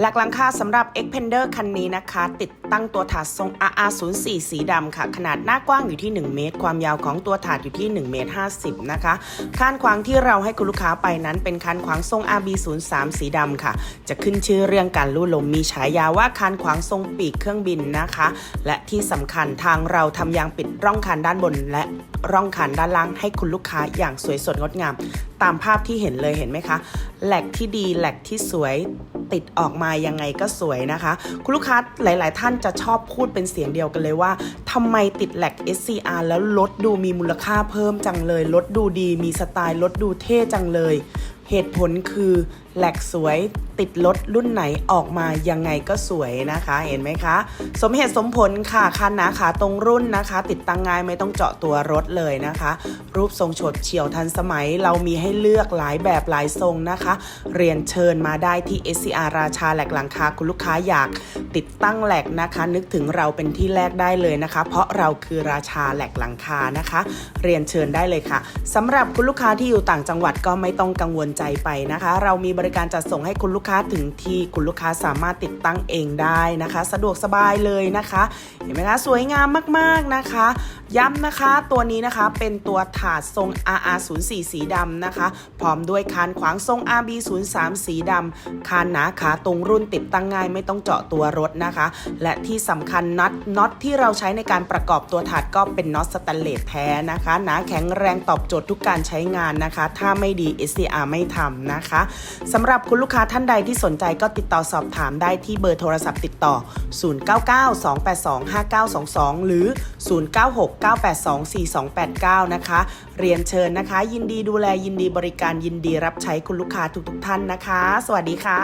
หลักหลังคาสำหรับ Xpander คันนี้นะคะ ติดตั้งตัวถาดทรง RR04 สีดำค่ะ ขนาดหน้ากว้างอยู่ที่ 1 เมตร ความยาวของตัวถาดอยู่ที่ 1 เมตร 50 นะคะคานขวางที่เราให้คุณลูกค้าไปนั้นเป็นคานขวางทรง RB03 สีดำค่ะ จะขึ้นชื่อเรื่องการลู่ลมมีฉายาว่าคานขวางทรงปีกเครื่องบินนะคะ และที่สำคัญทางเราทำยางปิดร่องคานด้านบน และร่องคานด้านล่างให้คุณลูกค้าอย่างสวยสดงดงาม ตามภาพที่เห็นเลยเห็นไหมคะแหลกที่ดีแหลกที่สวย ติดออกมายังไงก็สวยนะคะ คุณลูกค้าหลาย ๆ ท่านจะชอบพูดเป็นเสียงเดียวกันเลยว่าทำไมติดแหลก SCR แล้วรถดูมีมูลค่าเพิ่มจังเลยรถดูดีมีสไตล์รถดูเท่จังเลย เหตุผลคือแหลกสวยติดรถรุ่นไหนออกมายังไงก็สวยนะคะ เห็นไหมคะ สมเหตุสมผลค่ะคันหนาขาตรงรุ่นนะคะ ติดตั้งง่ายไม่ต้องเจาะตัวรถเลยนะคะ รูปทรงโฉดเฉียวทันสมัย เรามีให้เลือกหลายแบบหลายทรงนะคะ เรียนเชิญมาได้ที่ SCR ราชาแหลกหลังคาคุณลูกค้าอยาก ติดตั้งแหลกนะคะ นึกถึงเราเป็นที่แรกได้เลยนะคะ เพราะเราคือราชาแหลกหลังคานะคะ เรียนเชิญได้เลยค่ะสำหรับคุณลูกค้าที่อยู่ต่างจังหวัดก็ไม่ต้องกังวลใจไปนะคะ เรามีบริการจัดส่งให้คุณลูกค้าถึงที่คุณลูกค้าสามารถติดตั้งเองได้นะคะ สะดวกสบายเลยนะคะ เห็นไหมคะสวยงามมากๆนะคะ ย้ำนะคะตัวนี้นะคะเป็นตัวถาดทรง RR04 สีดำนะคะ พร้อมด้วยคานขวางทรง RB03 สีดำคานหนาขาตรงรุ่นติดตั้งง่ายไม่ต้องเจาะตัวรถนะคะ และที่สำคัญน็อตน็อตที่เราใช้ในการประกอบตัวถาดก็เป็นน็อตสแตนเลสแท้นะคะหนาแข็งแรงตอบโจทย์ทุกการใช้งานนะคะ ถ้าไม่ดี SCR ไม่ทำนะคะสำหรับคุณลูกค้าท่านใดที่สนใจก็ติดต่อสอบถามได้ที่เบอร์โทรศัพท์ติดต่อ 0992825922 หรือ 0969824289 นะคะ เรียนเชิญนะคะ ยินดีดูแลยินดีบริการยินดีรับใช้คุณลูกค้าทุกๆท่านนะคะ สวัสดีค่ะ